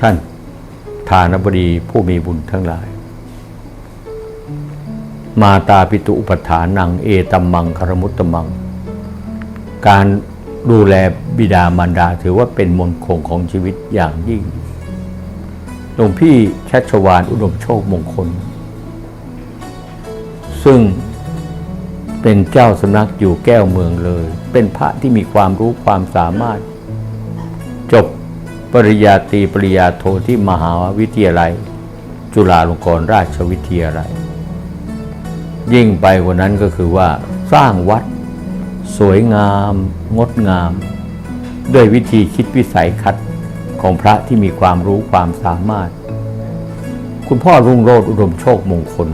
ท่านทานบดีผู้มีบุญทั้งหลาย มาตาปิตุอุปถานังเอตัมมังคารมุตตมัง การดูแลบิดามารดาถือว่าเป็นมนคงของชีวิตอย่างยิ่งหลวงพี่ชัชวานอุดมโชคมงคล ซึ่งเป็นเจ้าสำนักอยู่แก้วเมืองเลย เป็นพระที่มีความรู้ความสามารถ จบ ปริญญาตรีปริญญาโทที่มหาวิทยาลัย จุฬาลงกรณราชวิทยาลัย ยิ่งไปกว่านั้นก็คือว่าสร้างวัด สวยงาม งดงาม ด้วยวิธีคิดวิสัยคัดของพระที่มีความรู้ความสามารถ คุณพ่อรุ่งโรจน์อุดมโชคมงคล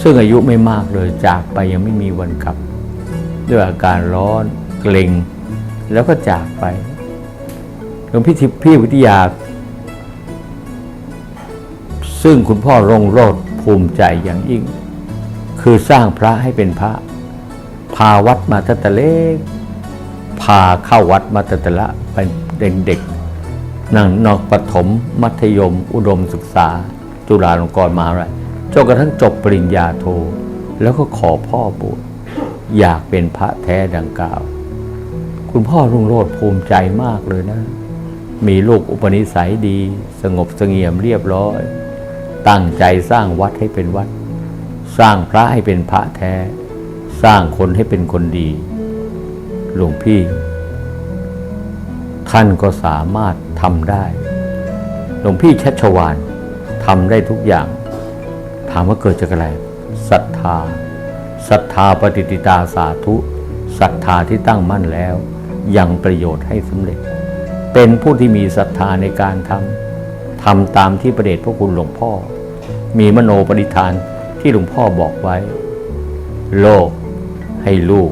ซึ่งอายุไม่มากเลยจากไปยังไม่มีวันกลับ ด้วยอาการร้อนเกร็งแล้วก็จากไป หลวงพี่ทิพย์พี่วิทยา ซึ่งคุณพ่อรงโรธภูมิใจอย่างยิ่ง คือสร้างพระให้เป็นพระ พาวัดมาตั้งแต่เล็กพาเข้าวัดมาตั้งแต่ละเป็นเด็กๆนั่งนอกปฐมมัธยม อุดมศึกษา จุฬาลงกรณ์มหาวิทยาลัยจนกระทั่งจบปริญญาโท แล้วก็ขอพ่อบวชอยากเป็นพระแท้ดังกล่าว คุณพ่อรุ่งโรจน์ภูมิใจมากเลยนะ มีลูกอุปนิสัยดี สงบเสงี่ยมเรียบร้อย ตั้งใจสร้างวัดให้เป็นวัด สร้างพระให้เป็นพระแท้ สร้างคนให้เป็นคนดี หลวงพี่ ท่านก็สามารถทำได้ หลวงพี่ชัชวานทำได้ทุกอย่าง ถามว่าเกิดจากอะไรศรัทธาศรัทธาปฏิติตาสาธุศรัทธาที่ตั้งมั่นแล้ว ยังประโยชน์ให้สำเร็จ เป็นผู้ที่มีศรัทธาในการทำทำตามที่ประเดชพระคุณหลวงพ่อ มีมโนปณิธานที่หลวงพ่อบอกไว้ โลกให้ลูก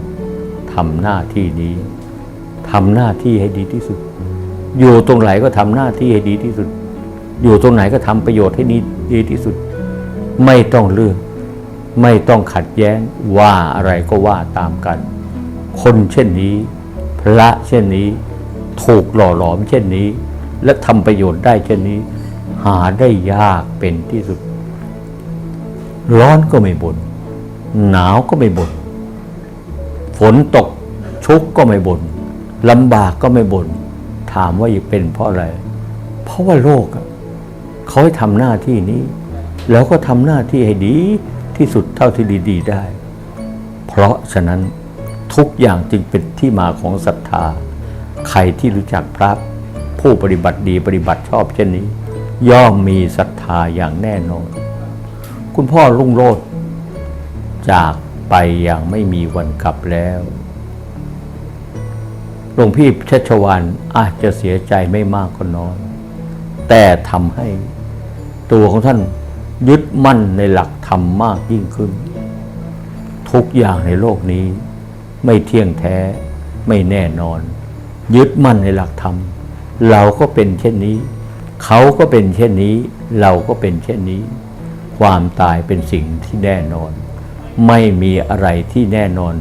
ทำหน้าที่นี้ทำหน้าที่ให้ดีที่สุด อยู่ตรงไหนก็ทำหน้าที่ให้ดีที่สุด อยู่ตรงไหนก็ทำประโยชน์ให้ดีดีที่สุด ไม่ต้องเลือก ไม่ต้องขัดแย้งว่าอะไรก็ว่าตามกัน คนเช่นนี้ พระเช่นนี้ ถูกหล่อหลอมเช่นนี้ และทำประโยชน์ได้เช่นนี้ หาได้ยากเป็นที่สุด ร้อนก็ไม่บน่นหนาวก็ไม่บน่นฝนตกชุกก็ไม่บน่นลำบากก็ไม่บน่นถามว่าอยู่เป็นเพราะอะไร เพราะว่าโลกเขาให้ทำหน้าที่นี้ แล้วก็ทำหน้าที่ให้ดีที่สุดเท่าที่ดีๆได้ เพราะฉะนั้นทุกอย่างจึงเป็นที่มาของศรัทธา ใครที่รู้จักพระผู้ปฏิบัติดีปฏิบัติชอบเช่นนี้ ย่อมมีศรัทธาอย่างแน่นอน คุณพ่อรุ่งโรจน์จากไปอย่างไม่มีวันกลับแล้วหลวงพี่ชัชวานอาจจะเสียใจไม่มากก็น้อย แต่ทำให้ตัวของท่านยึดมั่นในหลักธรรมมากยิ่งขึ้น ทุกอย่างในโลกนี้ไม่เที่ยงแท้ไม่แน่นอน ยึดมั่นในหลักธรรม เราก็เป็นเช่นนี้ เขาก็เป็นเช่นนี้ เราก็เป็นเช่นนี้ ความตายเป็นสิ่งที่แน่นอน ไม่มีอะไรที่แน่นอน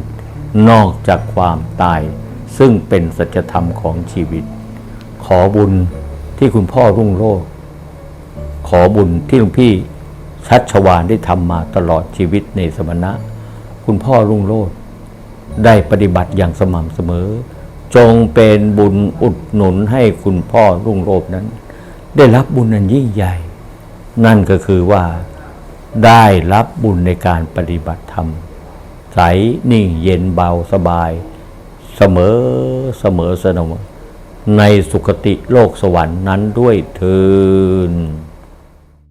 นอกจากความตาย ซึ่งเป็นสัจธรรมของชีวิต ขอบุญที่คุณพ่อรุ่งโรจน์ขอบุญที่หลวงพี่ชัชวานได้ทำมาตลอดชีวิตในสมณะ คุณพ่อรุ่งโรจน์ได้ปฏิบัติอย่างสม่ำเสมอ จงเป็นบุญอุดหนุนให้คุณพ่อรุ่งโรจน์นั้น ได้รับบุญอันยิ่งใหญ่ นั่นก็คือว่าได้รับบุญในการปฏิบัติธรรม ใสนิ่งเย็นเบาสบาย เสมอเสมอเสมอในสุคติโลกสวรรค์นั้นด้วยเทิน